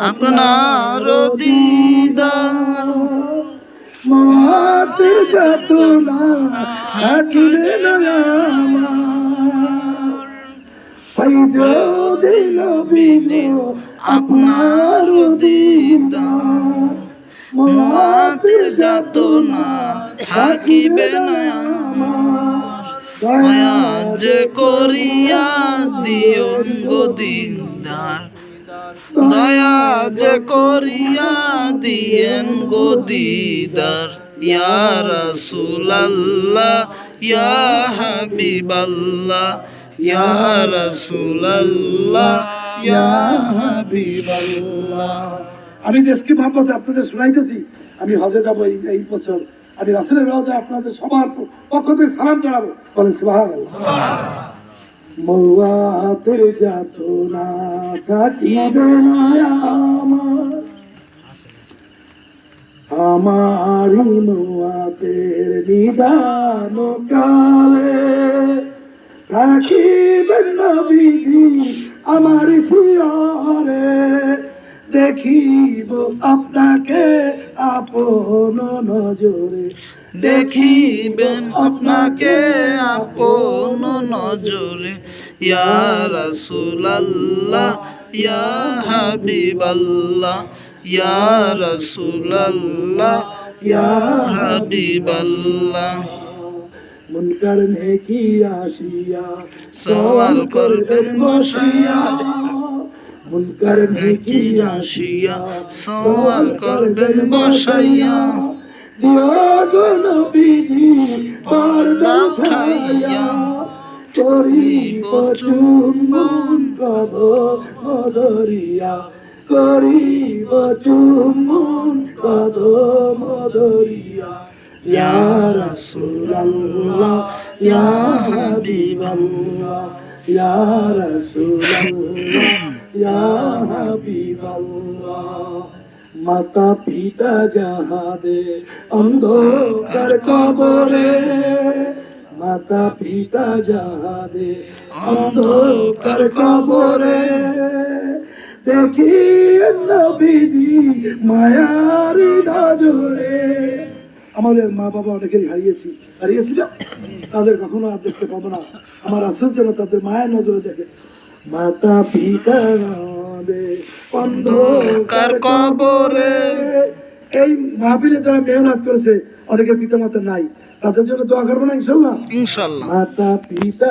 আপনার দিদার মাতে যত না আমার নবী আপনার দিদার মাতে যত না থাকিবে না মায়া যে করিয়া দিও গদিদার দয়া যে করিয়া দিয়েন গদিদার ইয়া রাসূলাল্লাহ, ইয়া হাবিবাল্লাহ, ইয়া রাসূলাল্লাহ, ইয়া হাবিবাল্লাহ। আমি দেশকে মোহাম্মদ আপনাদের শোনাইতেছি, আমি হজে যাব এই বছর। আমি রাসেলের রওজা আপনাদের সবার পক্ষ থেকে সালাম জানাব। বলেন সুবহানাল্লাহ। মৌয়াতে যাত না থাকিবে না আমার। আমারি মৌয়াতের নিদান কালে থাকিবেন নবীজি আমার শিয়রে দেখিব আপনাকে আপন নজরে দেখিবেন আপনাকে আপন নজরে। ইয়া রাসূলাল্লাহ ইয়া হাবিবাল্লাহ ইয়া রাসূলাল্লাহ ইয়া হাবিবাল্লাহ। মুনকার নেকি আসিয়া সওয়াল করবেন বসাইয়া মুনকার নেকি আসিয়া সওয়াল করবেন বসাইয়া। দিও গো নবীজি পর্দা উঠাইয়া। করিব চুম্বন কব মদরিয়া করিব চুম্বন কব মদরিয়া। ইয়া রাসূলুল্লাহ ইয়া হাবিবাল্লাহ ইয়া রাসূলুল্লাহ। মাতা পিতা যাহাদে অন্ধকার কবরে, মাতা পিতা যাহাদে অন্ধকার কবরে দেখি নবীজি মায়ারি নজরে। আমাদের মা বাবা অনেকেই হারিয়েছি হারিয়েছিল তাদের কখনো আর দেখতে পাবো না। আমার আসল যেন তাদের মায়ের নজরে দেখে। মাতা পিতা অন্ধকার কবরে। এই মাহফিলে যারা মেহনত করেছে অনেকের পিতা মাতা নাই। তাদের জন্য দোয়া করব না ইনশাল্লাহ ইনশাল্লাহ মাতা পিতা